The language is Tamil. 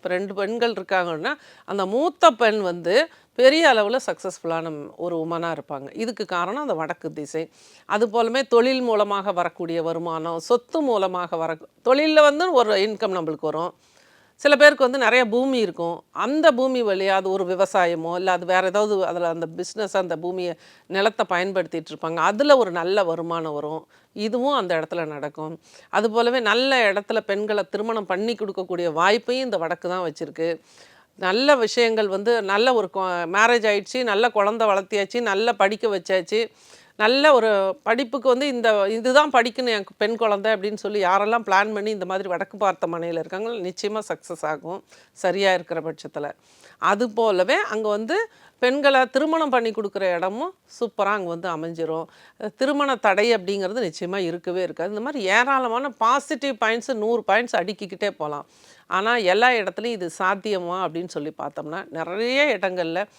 இப்போ ரெண்டு பெண்கள் இருக்காங்கன்னா அந்த மூத்த பெண் வந்து பெரிய அளவில் சக்ஸஸ்ஃபுல்லான ஒரு உமனாக இருப்பாங்க. இதுக்கு காரணம் அந்த வடக்கு திசை. அது போலமே தொழில் மூலமாக வரக்கூடிய வருமானம் சொத்து மூலமாக வர தொழிலில் வந்து ஒரு இன்கம் நம்மளுக்கு வரும். சில பேருக்கு வந்து நிறைய பூமி இருக்கும். அந்த பூமி வழியாக அது ஒரு விவசாயமோ இல்லை அது வேறு ஏதாவது அதில் அந்த பிஸ்னஸ் அந்த பூமியை நிலத்தை பயன்படுத்திகிட்டு இருப்பாங்க. அதில் ஒரு நல்ல வருமானம் வரும். இதுவும் அந்த இடத்துல நடக்கும். அது போலவே நல்ல இடத்துல பெண்களை திருமணம் பண்ணி கொடுக்கக்கூடிய வாய்ப்பையும் இந்த வடக்கு தான் வச்சுருக்கு. நல்ல விஷயங்கள் வந்து நல்ல ஒரு மேரேஜ் ஆயிடுச்சு நல்ல குழந்த வளர்த்தியாச்சு நல்ல படிக்க வச்சாச்சு. நல்ல ஒரு படிப்புக்கு வந்து இந்த இதுதான் படிக்கணும் என் பெண் குழந்தை அப்படின்னு சொல்லி யாரெல்லாம் பிளான் பண்ணி இந்த மாதிரி வடக்கு பார்த்த மனையில் இருக்காங்களோ நிச்சயமாக சக்ஸஸ் ஆகும். சரியாக இருக்கிற பட்சத்தில். அது போலவே அங்கே வந்து பெண்களை திருமணம் பண்ணி கொடுக்குற இடமும் சூப்பராக அங்கே வந்து அமைஞ்சிரும். திருமண தடை அப்படிங்கிறது நிச்சயமாக இருக்கவே இருக்காது. இந்த மாதிரி ஏராளமான பாசிட்டிவ் பாயிண்ட்ஸு நூறு பாயிண்ட்ஸ் அடுக்கிக்கிட்டே போகலாம். ஆனால் எல்லா இடத்துலையும் இது சாத்தியமா அப்படின்னு சொல்லி பார்த்தோம்னா நிறைய இடங்களில்